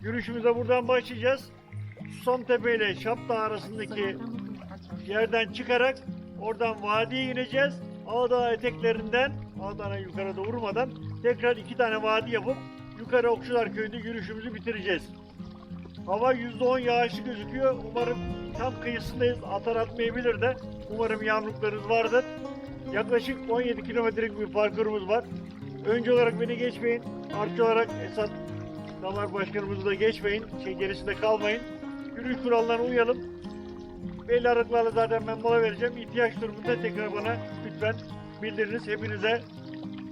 Yürüyüşümüze buradan başlayacağız. Somtepe ile Şapdağ arasındaki yerden çıkarak oradan vadiye ineceğiz. Ağdağ eteklerinden Ağdağ'a yukarıda vurmadan tekrar iki tane vadi yapıp yukarı Okçular Köyü'nde yürüyüşümüzü bitireceğiz. Hava %10 yağışlı gözüküyor. Umarım tam kıyısındayız. Atar atmayabilir de. Umarım yağmurlarınız vardır. Yaklaşık 17 kilometrelik bir parkurumuz var. Önce olarak beni geçmeyin. Artçı olarak Esat Damar Başkanımızı da geçmeyin. Şey gerisinde kalmayın. Yürüyüş kurallarına uyalım. Belli aralıklarla zaten ben mola vereceğim. İhtiyaç durumunda tekrar bana lütfen bildiriniz. Hepinize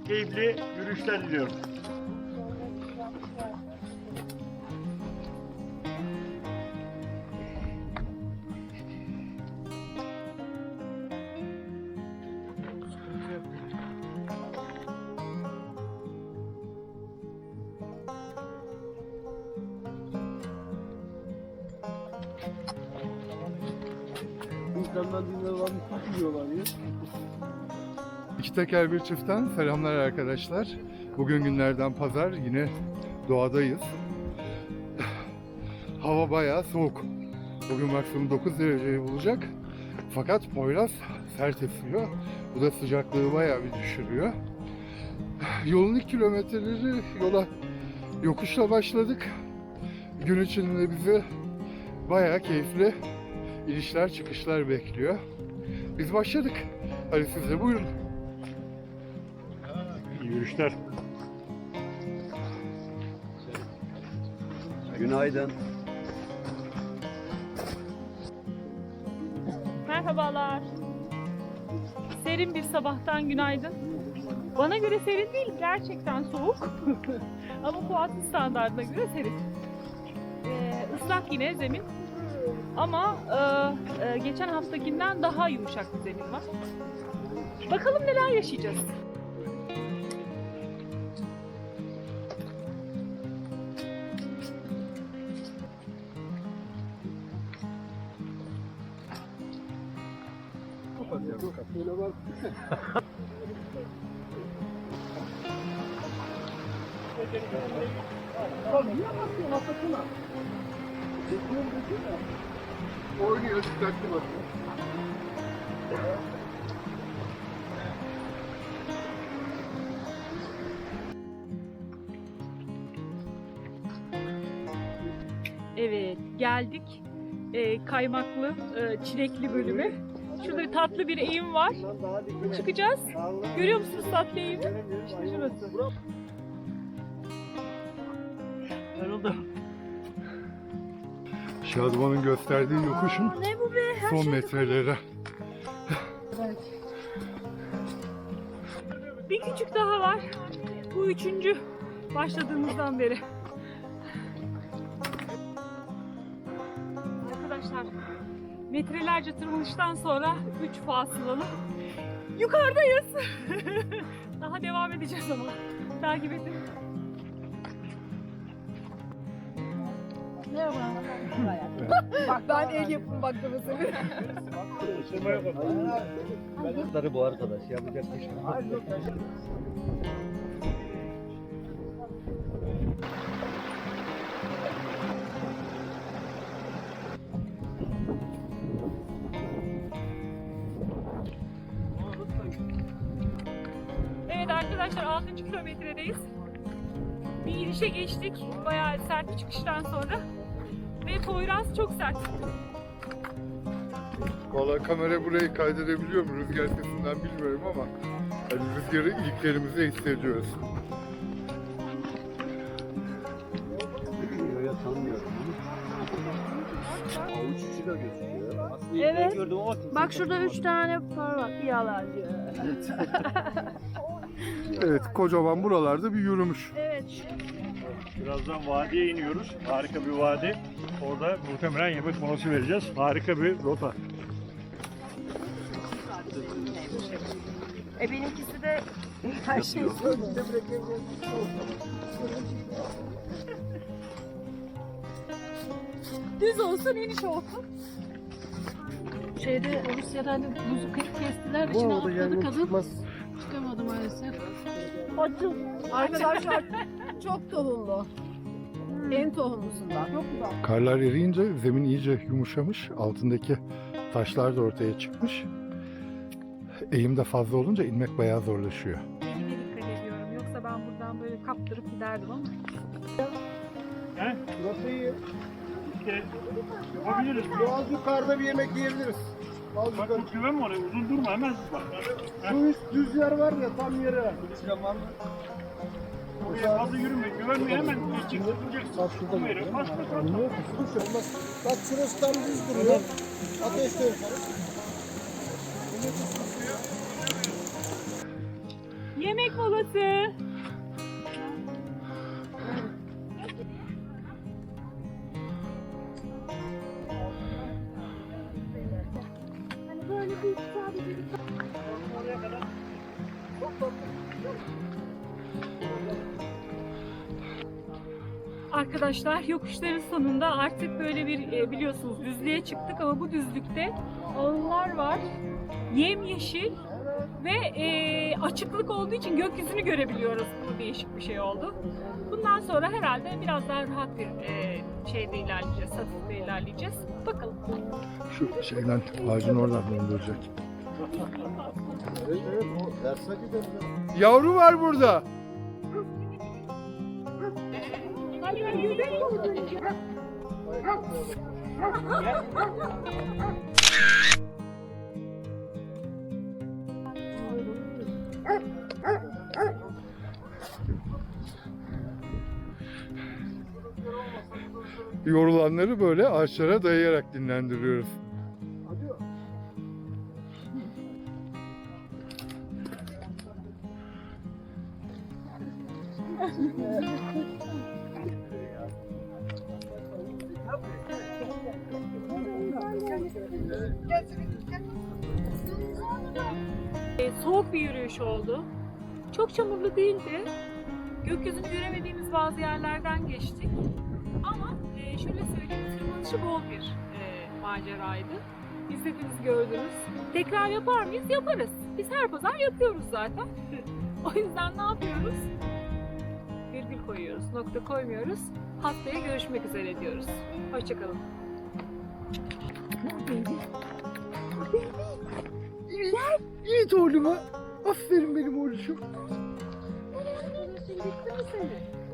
keyifli yürüyüşler diliyorum. İnsanlar dünyada varmış biliyorlar ya. İki teker bir çiftten selamlar arkadaşlar. Bugün günlerden pazar yine doğadayız. Hava bayağı soğuk. Bugün maksimum 9 dereceyi bulacak. Fakat Poyraz sert esiyor. Bu da sıcaklığı bayağı bir düşürüyor. Yolun ilk kilometreleri yola yokuşla başladık. Gün içinde bizi bayağı keyifli inişler çıkışlar bekliyor. Biz başladık. Hadi siz de buyurun. İyi yürüyüşler. Günaydın. Merhabalar. Serin bir sabahtan günaydın. Bana göre serin değil, gerçekten soğuk. Ama Fuat'ın standartına göre serin. Ee, ıslak yine zemin. Ama e, e, geçen haftakinden daha yumuşak bir zemin var. Bakalım neler yaşayacağız. Şöyle bak. Bak niye bakıyorsun hakikaten? Çekiyorum desene. Oynuyor dikkatli bakın. Evet, geldik. Ee, kaymaklı, e, çilekli bölüme. Şurada tatlı bir eğim var. Çıkacağız. Görüyor musunuz tatlı eğimi? İşte şurası. Yoruldum. Şadıman'ın gösterdiği yokuşun Ne bu be? son metreleri. Bir küçük daha var. Bu üçüncü başladığımızdan beri. Arkadaşlar metrelerce tırmanıştan sonra üç fasılalı yukarıdayız. daha devam edeceğiz ama. Takip edin. Bak ben el yapım baklavası. Bunları bu arkadaş yapacak bir şey yok. Evet arkadaşlar 6. kilometredeyiz. Bir inişe geçtik. Bayağı sert bir çıkıştan sonra. Ve Poyraz çok sert. Valla kamera burayı kaydedebiliyor mu? Rüzgar sesinden bilmiyorum ama hani rüzgarı iliklerimizde hissediyoruz. Böyle tanımıyorum. Avuç içi de gözüküyor. Aslında Evet. ben gördüm ama Bak şurada üç tane par var. Yalancı. Evet kocaman buralarda bir yürümüş. Evet. Birazdan vadiye iniyoruz. Harika bir vadi. Orada muhtemelen yemek molası vereceğiz. Harika bir rota. E benimkisi de her şeyi söyledi. Düz olsun iniş olsun. Şeyde Rusya'da hani buzu kestiler. İçine atladı yani kadın. çıkmaz. Çıkamadı maalesef. Arkadaşlar çok tohumlu. En tohumlusundan. Çok güzel. Karlar eriyince zemin iyice yumuşamış. Altındaki taşlar da ortaya çıkmış. Eğim de fazla olunca inmek bayağı zorlaşıyor. Elime dikkat ediyorum. Yoksa ben buradan böyle kaptırıp giderdim ama. He? Burası iyi. İşte yapabiliriz. Biraz yukarıda bir yemek yiyebiliriz. Az Bak yukarı. bu güven var ya uzun durma hemen bak. Şu üst düz yer var ya tam yere. Oraya fazla yürüme güvenme hemen geçeceksin. Bak şurada şurası tam düz duruyor. Ateş de yukarı. Yemek molası. Arkadaşlar yokuşların sonunda artık böyle bir e, biliyorsunuz düzlüğe çıktık ama bu düzlükte ağıllar var. Yemyeşil ve e, açıklık olduğu için gökyüzünü görebiliyoruz. Bu değişik bir şey oldu. Bundan sonra herhalde biraz daha rahat bir e, şeyde ilerleyeceğiz, hafifte ilerleyeceğiz. Bakalım. Şu şeyden ağacın oradan döndürecek. Evet evet o derse. Yavru var burada. Yorulanları böyle ağaçlara dayayarak dinlendiriyoruz. E, soğuk bir yürüyüş oldu. Çok çamurlu değildi. Gökyüzünü göremediğimiz bazı yerlerden geçtik. Ama e, şöyle söyleyeyim, tırmanışı bol bir e, maceraydı. İzlediniz, gördünüz. Tekrar yapar mıyız? Yaparız. Biz her pazar yapıyoruz zaten. o yüzden ne yapıyoruz? Virgül koyuyoruz, nokta koymuyoruz. Haftaya görüşmek üzere diyoruz. Hoşçakalın. Yiğit oğluma. Aferin benim oğluşum. Bitti mi senin?